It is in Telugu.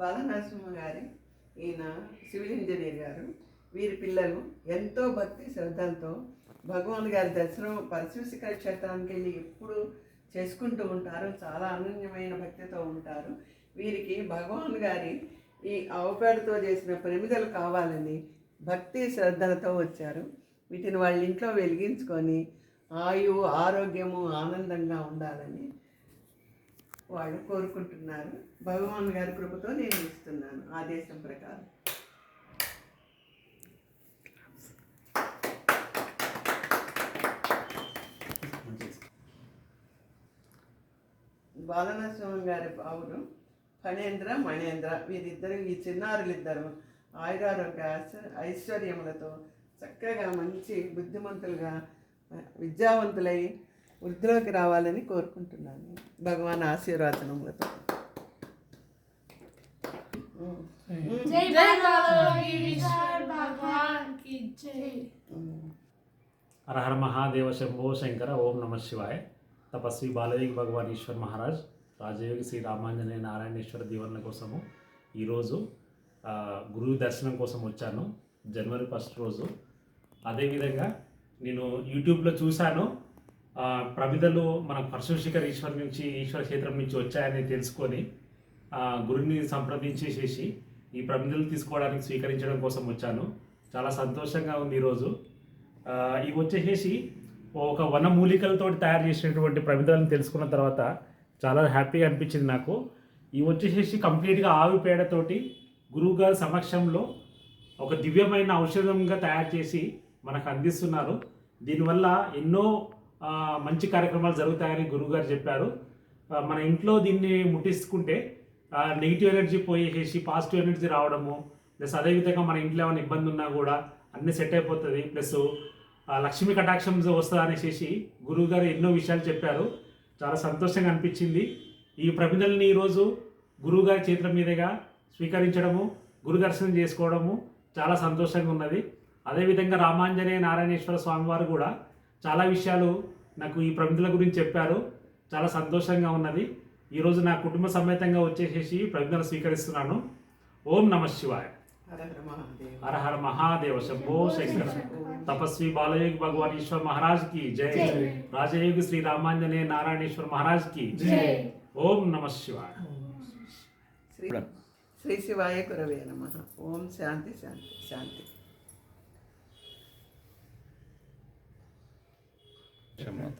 బాలనరసింహ గారి ఈయన సివిల్ ఇంజనీర్ గారు. వీరి పిల్లలు ఎంతో భక్తి శ్రద్ధలతో భగవాన్ గారి దర్శనం పరిశుశిఖర క్షేత్రానికి వెళ్ళి ఎప్పుడు చేసుకుంటూ ఉంటారు. చాలా అనన్యమైన భక్తితో ఉంటారు. వీరికి భగవాన్ గారి ఈ ఆవుపేడతో చేసిన ప్రమిదలు కావాలని భక్తి శ్రద్ధలతో వచ్చారు. వీటిని వాళ్ళ ఇంట్లో వెలిగించుకొని ఆయు ఆరోగ్యము ఆనందంగా ఉండాలని వాళ్ళు కోరుకుంటున్నారు. భగవాన్ గారి కృపతో నేను ఇస్తున్నాను ఆదేశం ప్రకారం. బాలనరసింహం గారి బావులు ఫణేంద్ర మణేంద్ర వీరిద్దరు ఈ చిన్నారులిద్దరు ఆయురారోగ్య ఐశ్వర్యములతో చక్కగా మంచి బుద్ధిమంతులుగా విద్యావంతులై వృద్ధిలోకి రావాలని కోరుకుంటున్నాను. భగవాన్ ఆశీర్వాదనములతో హర మహాదేవ శంభో శంకర ఓం నమ శివాయ. తపస్వి బాలయోగి భగవాన్ ఈశ్వర్ మహారాజ్ రాజయోగి శ్రీ రామాంజనేయ నారాయణేశ్వర దీవన కోసము ఈరోజు గురువు దర్శనం కోసం వచ్చాను. జనవరి ఫస్ట్ రోజు. అదేవిధంగా నేను యూట్యూబ్లో చూశాను. ప్రమిదలు మన పరశుశిఖర్ ఈశ్వర్ నుంచి ఈశ్వర క్షేత్రం నుంచి వచ్చాయని తెలుసుకొని గురుని సంప్రదించేసేసి ఈ ప్రమిదలు తీసుకోవడానికి స్వీకరించడం కోసం వచ్చాను. చాలా సంతోషంగా ఉంది ఈరోజు. ఇవి వచ్చేసేసి ఒక వన మూలికలతో తయారు చేసినటువంటి ప్రమిదలను తెలుసుకున్న తర్వాత చాలా హ్యాపీగా అనిపించింది నాకు. ఇవి వచ్చేసేసి కంప్లీట్గా ఆవి పేడతోటి గురువుగారి సమక్షంలో ఒక దివ్యమైన ఔషధంగా తయారు చేసి మనకు అందిస్తున్నారు. దీనివల్ల ఎన్నో మంచి కార్యక్రమాలు జరుగుతాయని గురువుగారు చెప్పారు. మన ఇంట్లో దీన్ని ముట్టించుకుంటే నెగిటివ్ ఎనర్జీ పోయేసేసి పాజిటివ్ ఎనర్జీ రావడము ప్లస్ అదేవిధంగా మన ఇంట్లో ఏమైనా ఇబ్బంది ఉన్నా కూడా అన్నీ సెట్ అయిపోతుంది. ప్లస్ లక్ష్మీ కటాక్షం వస్తుంది అనేసి గురువుగారు ఎన్నో విషయాలు చెప్పారు. చాలా సంతోషంగా అనిపించింది. ఈ ప్రమిదల్ని ఈరోజు గురువుగారి చేతుల మీదుగా స్వీకరించడము గురు దర్శనం చేసుకోవడము చాలా సంతోషంగా ఉన్నది. అదేవిధంగా రామాంజనేయ నారాయణేశ్వర స్వామివారు కూడా చాలా విషయాలు నాకు ఈ ప్రవీణుల గురించి చెప్పారు. చాలా సంతోషంగా ఉన్నది. ఈరోజు నా కుటుంబ సమేతంగా వచ్చేసేసి ప్రజ్ఞలు స్వీకరిస్తున్నాను. ఓం నమ శివాయ. హరహర మహాదేవ. శంభో శంకర. తపస్వి బాలయోగి భగవాన్ ఈశ్వర్ మహారాజ్కి జయ రాజయోగి శ్రీ రామాంజనే నారాయణేశ్వర మహారాజ్కి ఓం నమ శివాయ. శ్రీ శివాయ కురవే నమ. ఓం శాంతి శాంతి శాంతి. క్షమత